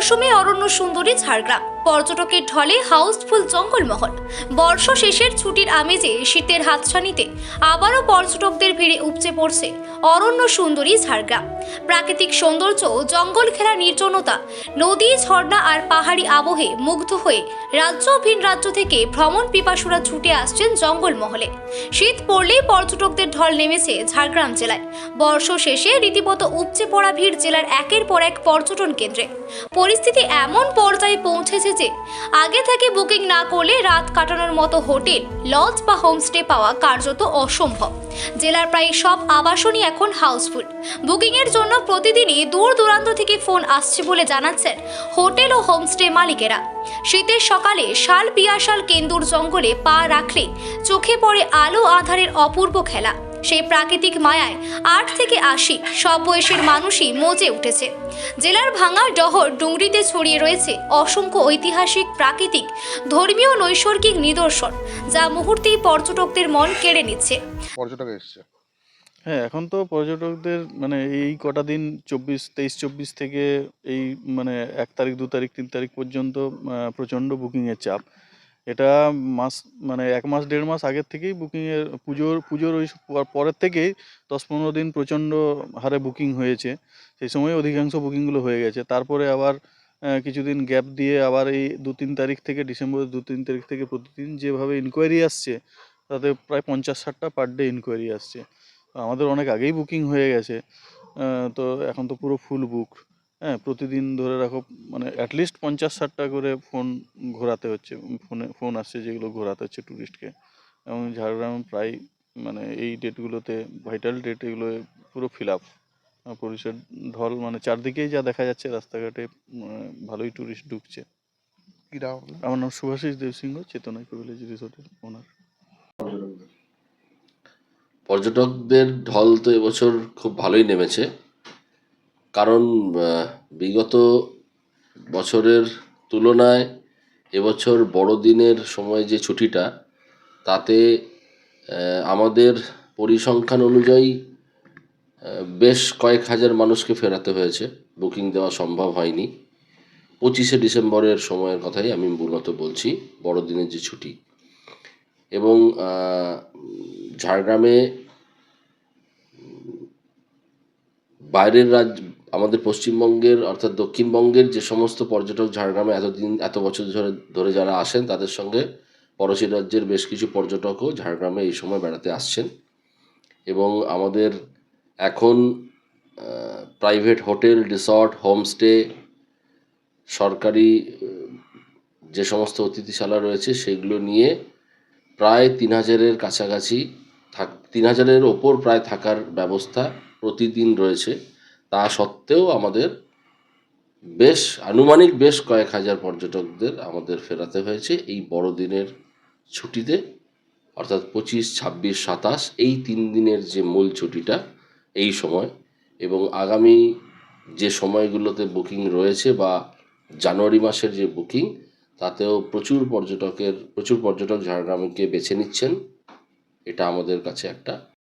মরশুমে অরণ্য সুন্দরী ঝাড়গ্রাম। পর্যটকের ঢলে হাউসফুল জঙ্গলমহল। বর্ষ শেষের ছুটির আমেজে শীতের হাতছানিতে আবারও পর্যটকদের ভিড়ে উপচে পড়ছে অরণ্য সুন্দরী ঝাড়গ্রাম। প্রাকৃতিক সৌন্দর্য, জঙ্গল ঘেরা নির্জনতা, নদী, ঝর্ণা আর পাহাড়ি আবহে মুগ্ধ হয়ে রাজ্য ভিন রাজ্য থেকে ভ্রমণ পিপাসুরা ছুটে আসছেন জঙ্গলমহলে। শীত পড়লেই পর্যটকদের ঢল নেমেছে ঝাড়গ্রাম জেলায়। বর্ষ শেষে রীতিমতো উপচে পড়া ভিড় জেলার একের পর এক পর্যটন কেন্দ্রে। পরিস্থিতি এমন পর্যায়ে পৌঁছেছে যে আগে থেকে বুকিং না করলে রাত কাটানোর মতো হোটেল, লজ বা হোমস্টে পাওয়া কার্যত অসম্ভব। জেলার প্রায় সব আবাসনই এখন হাউসফুল। বুকিংয়ের জন্য প্রতিদিনই দূর দূরান্ত থেকে ফোন আসছে বলে জানাচ্ছেন হোটেল ও হোমস্টে মালিকেরা। শীতের সকালে শাল পিয়াশাল কেন্দুর জঙ্গলে পা রাখলে চোখে পড়ে আলো আধারের অপূর্ব খেলা। সেই প্রাকৃতিক মায়ায় আট থেকে আশি সব বয়সের মানুষই মজে উঠেছে। জেলার ভাঙা ডহর ডুংরিতে ছড়িয়ে রয়েছে অসংখ্য ঐতিহাসিক প্রাকৃতিক ধর্মীয় নৈসর্গিক নিদর্শন যা মুহূর্তেই পর্যটকদের মন কেড়ে নিচ্ছে। পর্যটক এসছে। হ্যাঁ এখন তো পর্যটকদের মানে এই কটা দিন চব্বিশ তেইশ চব্বিশ থেকে এই মানে এক তারিখ দু তারিখ তিন তারিখ পর্যন্ত প্রচণ্ড বুকিংয়ের চাপ। এটা মাস মানে এক মাস, দেড় মাস আগের থেকেই বুকিংয়ের পুজোর পুজোর ওই পর- পরের থেকেই দশ পনেরো দিন প্রচণ্ড হারে বুকিং হয়েছে। সেই সময় অধিকাংশ বুকিংগুলো হয়ে গেছে। তারপরে আবার কিছুদিন গ্যাপ দিয়ে আবার এই দু তিন তারিখ থেকে ডিসেম্বরের দু তিন তারিখ থেকে প্রতিদিন যেভাবে ইনকোয়ারি আসছে, তাতে প্রায় পঞ্চাশ ষাটটা পার ডে ইনকোয়ারি আসছে। আমাদের অনেক আগেই বুকিং হয়ে গেছে। তো এখন তো পুরো ফুল বুক হ্যাঁ প্রতিদিন ধরে রাখো মানে অ্যাটলিস্ট পঞ্চাশ ষাটটা করে ফোন ঘোরাতে হচ্ছে ফোনে ফোন আসছে যেগুলো ঘোরাতে হচ্ছে ট্যুরিস্টকে এবং ঝাড়গ্রাম প্রায় মানে এই ডেটগুলোতে ভাইটাল ডেট এগুলো পুরো ফিল আপ পুলিশের ঢল মানে চারদিকেই যা দেখা যাচ্ছে রাস্তাঘাটে ভালোই ট্যুরিস্ট ঢুকছে? আমার নাম সুভাষিস দেবসিংহ চেতনা প্রিভিলেজ রিসোর্টের ওনার পর্যটকদের ঢল তো এবছর খুব ভালোই নেমেছে। কারণ বিগত বছরের তুলনায় এবছর বড়দিনের সময় যে ছুটিটা, তাতে আমাদের পরিসংখ্যান অনুযায়ী বেশ কয়েক হাজার মানুষকে ফেরাতে হয়েছে। বুকিং দেওয়া সম্ভব হয়নি। পঁচিশে ডিসেম্বরের সময়ের কথাই আমি মূলত বলছি, বড়দিনের যে ছুটি। এবং ঝাড়গ্রামে বাইরের রাজ্য আমাদের পশ্চিমবঙ্গের, অর্থাৎ দক্ষিণবঙ্গের যে সমস্ত পর্যটক ঝাড়গ্রামে এতদিন, এত বছর ধরে ধরে যারা আসেন, তাদের সঙ্গে পড়োশি রাজ্যের বেশ কিছু পর্যটকও ঝাড়গ্রামে এই সময় বেড়াতে আসছেন। এবং আমাদের এখন প্রাইভেট হোটেল রিসর্ট হোমস্টে সরকারি যে সমস্ত অতিথিশালা রয়েছে, সেগুলো নিয়ে প্রায় তিন হাজারের কাছাকাছি থাক, তিন হাজারের ওপর প্রায় থাকার ব্যবস্থা প্রতিদিন রয়েছে। তা সত্ত্বেও আমাদের বেশ, আনুমানিক বেশ কয়েক হাজার পর্যটকদের আমাদের ফেরাতে হয়েছে এই বড়দিনের ছুটিতে। অর্থাৎ পঁচিশ, ছাব্বিশ, সাতাশ, এই তিন দিনের যে মূল ছুটিটা এই সময়। এবং আগামী যে সময়গুলোতে বুকিং রয়েছে বা জানুয়ারি মাসের যে বুকিং, তাতেও প্রচুর পর্যটকের, প্রচুর পর্যটক ঝাড়গ্রামকে বেছে নিচ্ছেন। এটা আমাদের কাছে একটা